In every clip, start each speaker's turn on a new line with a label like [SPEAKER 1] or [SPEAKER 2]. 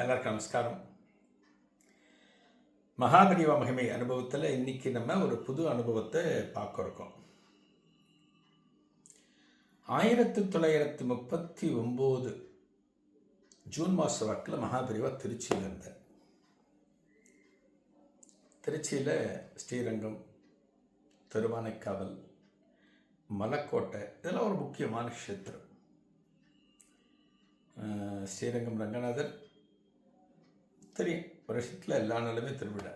[SPEAKER 1] எல்லாருக்கும் நமஸ்காரம். மகாபரிவ மகிமை அனுபவத்தில் இன்னைக்கு நம்ம ஒரு புது அனுபவத்தை பார்க்க இருக்கோம். ஆயிரத்தி தொள்ளாயிரத்தி முப்பத்தி ஒம்பது ஜூன் மாத வாக்கில் மகாபரிவா திருச்சியில் இருந்தார். திருச்சியில் ஸ்ரீரங்கம் திருவானைக்காவல் மலக்கோட்டை இதெல்லாம் ஒரு முக்கியமான க்ஷேத்திரம். ஸ்ரீரங்கம் ரங்கநாதர் தெரியும் வருஷத்தில் எல்லா நாளுமே திருவிழா.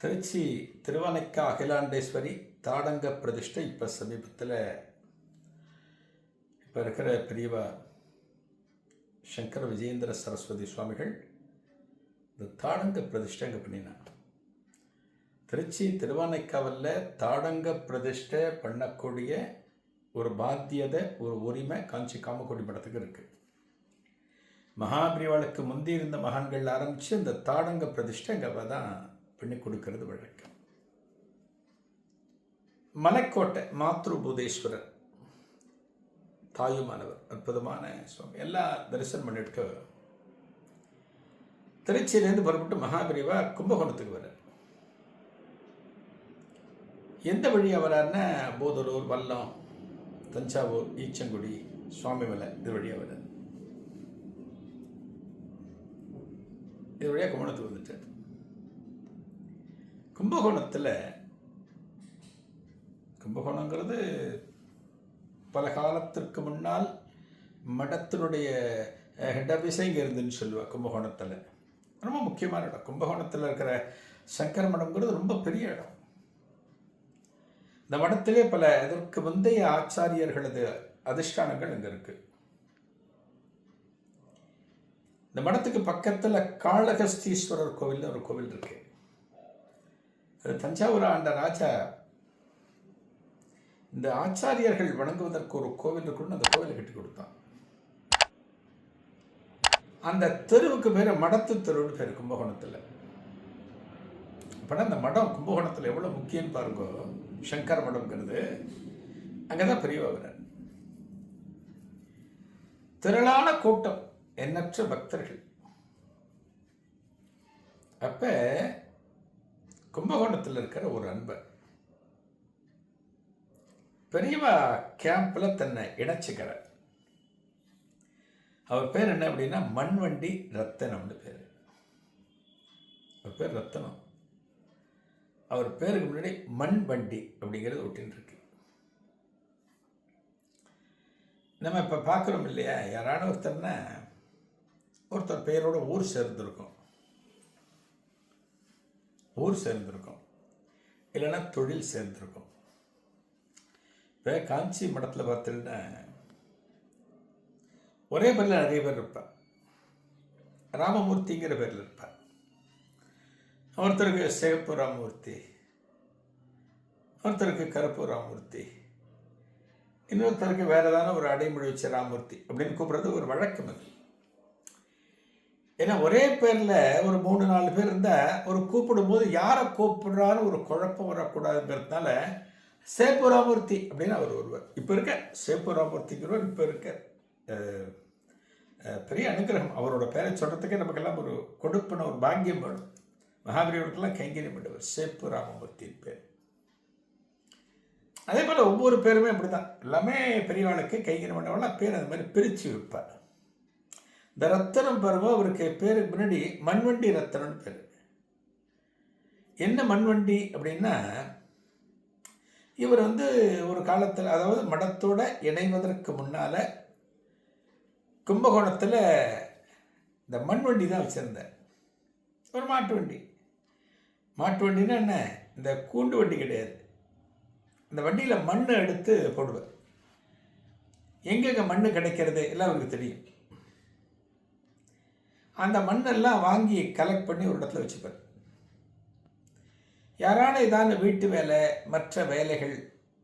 [SPEAKER 1] திருச்சி திருவானைக்கா அகிலாண்டேஸ்வரி தாடங்க பிரதிஷ்டை இப்போ சமீபத்தில் இப்போ இருக்கிற பெரியவா சங்கர விஜயேந்திர சரஸ்வதி சுவாமிகள் இந்த தாடங்க பிரதிஷ்டை அங்கே பண்ணினான் திருச்சி திருவானைக்காவில் தாடங்க பிரதிஷ்டை பண்ணக்கூடிய ஒரு பாத்தியதை ஒரு உரிமை காஞ்சி காமக்கோடி மடத்துக்கு இருக்குது மகாபிரிவாளுக்கு முந்தி இருந்த மகான்கள் ஆரம்பித்து இந்த தாடங்க பிரதிஷ்டை அங்கே தான் பண்ணி கொடுக்கறது வழக்கம். மலைக்கோட்டை மாத்ருபூதேஸ்வரர் தாயுமானவர் அற்புதமான சுவாமி. எல்லாம் தரிசனம் பண்ணிட்டு திருச்சியிலேருந்து புறப்பட்டு மகாபிரிவா கும்பகோணத்துக்கு வர்றார். எந்த வழியாக வராருன்னா போதலூர் வல்லம் தஞ்சாவூர் ஈச்சங்குடி சுவாமிமலை இது வழியாக வர்றார். இது வழியாக கும்பகோணத்துக்கு வந்துட்டார் கும்பகோணத்தில் கும்பகோணங்கிறது பல காலத்திற்கு முன்னால் மடத்தினுடைய ஹெட் ஆஃபீஸே இங்கே இருந்துன்னு சொல்லுவாள் கும்பகோணத்தில். ரொம்ப முக்கியமான இடம். கும்பகோணத்தில் இருக்கிற சங்கர மடம்ங்கிறது ரொம்ப பெரிய இடம். இந்த மடத்திலே பல இதற்கு முந்தைய ஆச்சாரியர்களது அதிஷ்டானங்கள் இங்கே இருக்குது இந்த மடத்துக்கு பக்கத்தில் காளகஸ்தீஸ்வரர் கோவில்னு ஒரு கோவில் இருக்கு. அது தஞ்சாவூர் ஆண்ட ராஜா. இந்த ஆச்சாரியர்கள் வணங்குவதற்கு ஒரு கோவில் இருக்குன்னு அந்த கோவிலை கட்டி கொடுத்தான். அந்த தெருவுக்கு பேர் மடத்து தெருவுன்னு பேர் கும்பகோணத்தில். அப்படின்னா அந்த மடம் கும்பகோணத்தில் எவ்வளோ முக்கியம் பாருங்க. சங்கர் மடம்ங்கிறது. அங்கே தான் பெரியவா திரளான கூட்டம். எண்ணற்ற பக்தர்கள். அப்ப கும்பகோணத்தில் இருக்கிற ஒரு அன்பர். பெரியவா கேம்பில் தன்னை இணைச்சிக்கிறார். அவர் பேர் என்ன அப்படின்னா மண்வண்டி ரத்தனம்னு பேர். அவர் பேர் ரத்தனம். அவர் பேருக்கு முன்னாடி மண் வண்டி அப்படிங்கிறது ஒட்டின்னு இருக்கு நம்ம இப்போ பார்க்குறோம் இல்லையா? யாரான ஒருத்தர்னா ஒருத்தர் பேரோட ஊர் சேர்ந்துருக்கும். ஊர் சேர்ந்துருக்கும். இல்லைன்னா தொழில் சேர்ந்துருக்கும். இப்போ காஞ்சி மடத்தில் பார்த்தீங்கன்னா ஒரே பேரில் நிறைய பேர் இருப்பார். ராமமூர்த்திங்கிற பேரில் இருப்பார். ஒருத்தருக்கு சிகப்பு ராமமூர்த்தி ஒருத்தருக்கு கருப்பு ராமமூர்த்தி இன்னொருத்தருக்கு வேற ஏதாவது ஒரு அடைமொழி வச்ச ராமமூர்த்தி அப்படின்னு கூப்பிடுறது ஒரு வழக்கம் அது. ஏன்னா ஒரே பேரில் ஒரு மூணு நாலு பேர் இருந்தால் ஒரு கூப்பிடும்போது யாரை கூப்பிடுறான்னு ஒரு குழப்பம் வரக்கூடாதுங்கிறதுனால சேப்பு ராமூர்த்தி அப்படின்னு அவர் ஒருவர். இப்போ இருக்க சேப்புராமூர்த்திங்கிறவர் இப்போ இருக்க பெரிய அனுகிரகம். அவரோட பேரை சொல்கிறதுக்கே நமக்கெல்லாம் ஒரு கொடுப்பின ஒரு பாக்கியம் வேணும். மகாபலிவருக்கெல்லாம் கைங்கரியம் பண்ணுவார் சேப்பு ராமமூர்த்தியின் பேர். அதே போல் ஒவ்வொரு பேருமே அப்படி தான் எல்லாமே பெரியவாளுக்கு கைங்கரியம் பண்ணவெல்லாம் பேர் அது மாதிரி பிரித்து வைப்பார். இந்த ரத்தனம் பருவம் அவருக்கு பேருக்கு முன்னாடி மண்வண்டி ரத்தனம்னு பேர். என்ன மண்வண்டி அப்படின்னா இவர் வந்து ஒரு காலத்தில் அதாவது மடத்தோட இணைவதற்கு முன்னால் கும்பகோணத்தில் இந்த மண் வண்டி தான் வச்சுருந்தார். ஒரு மாட்டு வண்டி. மாட்டு வண்டின்னா என்ன? இந்த கூண்டு வண்டி கிடையாது. இந்த வண்டியில் மண் எடுத்து போடுவார். எங்கெங்கே மண் கிடைக்கிறது எல்லாம் அவருக்கு தெரியும். அந்த மண்ணெல்லாம் வாங்கி கலெக்ட் பண்ணி ஒரு இடத்துல வச்சுப்பார். யாரான ஏதாவது வீட்டு வேலை மற்ற வேலைகள்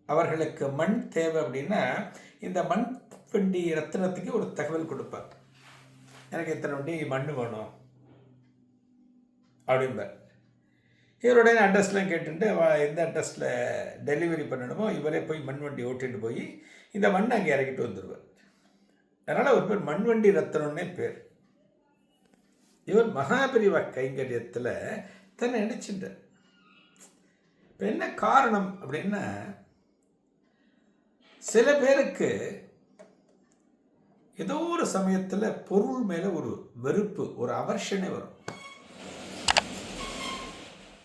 [SPEAKER 1] அவர்களுக்கு மண் தேவை அப்படின்னா இந்த மண் வண்டி ரத்தினத்துக்கு ஒரு தகவல் கொடுப்பார். எனக்கு இத்தனை வண்டி மண் வேணும் அப்படிம்பார். இவருடைய அட்ரஸ்லாம் கேட்டுட்டு எந்த அட்ரஸில் டெலிவரி பண்ணணுமோ இவரே போய் மண் வண்டி ஓட்டிட்டு போய் இந்த மண்ணை அங்கே இறக்கிட்டு வந்துடுவார் அதனால் ஒரு பேர் மண் வண்டி ரத்தனம்னே பேர். இவர் மகாபிரிவா கைங்கரியத்தில் தன்னை நினைச்சிட்டார். இப்போ என்ன காரணம் அப்படின்னா சில பேருக்கு ஏதோ ஒரு சமயத்தில் பொருள் மேலே ஒரு வெறுப்பு ஒரு அவர்ஷனே வரும்.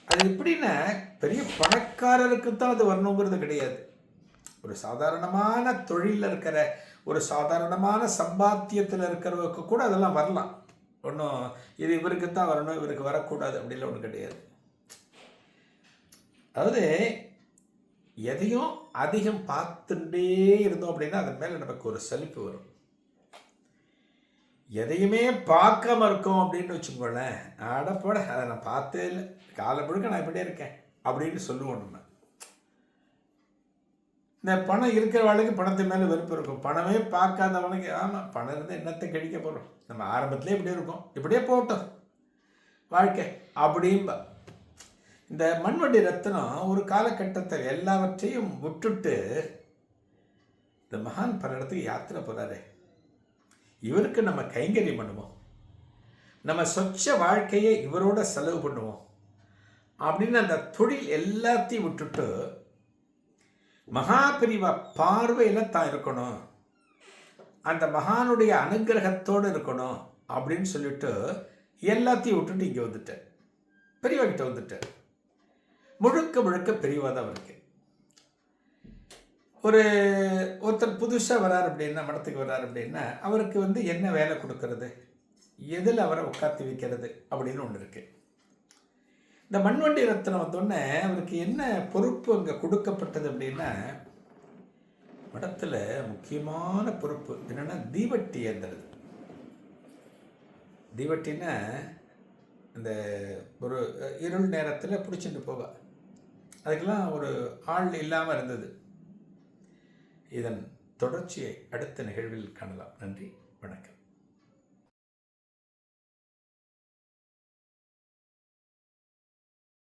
[SPEAKER 1] அது எப்படின்னா பெரிய பணக்காரருக்கு தான் அது வரணுங்கிறது கிடையாது. ஒரு சாதாரணமான தொழிலில் இருக்கிற ஒரு சாதாரணமான சம்பாத்தியத்தில் இருக்கிறவருக்கு கூட அதெல்லாம் வரலாம். ஒன்றும் இது இவருக்கு தான் வரணும் இவருக்கு வரக்கூடாது அப்படிலாம் ஒன்றும் கிடையாது. அதாவது எதையும் அதிகம் பார்த்துட்டே இருந்தோம் அப்படின்னா அதன் மேலே நமக்கு ஒரு சலிப்பு வரும். எதையுமே பார்க்காம இருக்கோம் அப்படின்னு வச்சுக்கோங்களேன் அடப்போட அதை நான் பார்த்தே இல்லை. காலை முழுக்க நான் இப்படியே இருக்கேன் அப்படின்னு சொல்லுவோம் நம்ம. இந்த பணம் இருக்கிறவளுக்கு பணத்து மேலே வெறுப்பு இருக்கும். பணமே பார்க்காதவனுக்கு ஆமாம் பணம் இருந்து என்னத்தை கழிக்க போகிறோம் நம்ம ஆரம்பத்துலேயே இப்படி இருக்கோம். இப்படியே போட்டோம். வாழ்க்கை அப்படிம்பா. இந்த மண்வண்டி ரத்னம் ஒரு காலகட்டத்தில் எல்லாவற்றையும் விட்டுட்டு இந்த மகான் பல இடத்துக்கு யாத்திரை போகிறாரே இவருக்கு நம்ம கைங்கரியம் பண்ணுவோம். நம்ம சொச்ச வாழ்க்கையை இவரோட செலவு பண்ணுவோம். அப்படின்னு அந்த தொழில் எல்லாத்தையும் விட்டுட்டு மகாபிரிவா பார்வையில் தான் இருக்கணும். அந்த மகானுடைய அனுகிரகத்தோடு இருக்கணும் அப்படின்னு சொல்லிட்டு எல்லாத்தையும் விட்டுட்டு இங்கே வந்துட்டேன். பெரியவா கிட்ட வந்துட்டேன். முழுக்க முழுக்க பெரியவா தான் அவருக்கு. ஒரு ஒருத்தர் புதுசாக வரார் அப்படின்னா மடத்துக்கு வரார் அப்படின்னா அவருக்கு வந்து என்ன வேலை கொடுக்கறது? எதில் அவரை உட்காந்து வைக்கிறது? அப்படின்னு ஒன்று இருக்குது இந்த மண்வண்டி ரத்னம் வந்தோடனே அவருக்கு என்ன பொறுப்பு அங்கே கொடுக்கப்பட்டது அப்படின்னா மடத்தில் முக்கியமான பொறுப்பு என்னென்னா தீவட்டி ஏந்துறது தீவட்டின்னா இந்த ஒரு இருள் நேரத்தில் பிடிச்சிட்டு போவா அதுக்கெல்லாம் ஒரு ஆள் இல்லாமல் இருந்தது. இதன் தொடர்ச்சியை அடுத்த நிகழ்வில் காணலாம். நன்றி. வணக்கம்.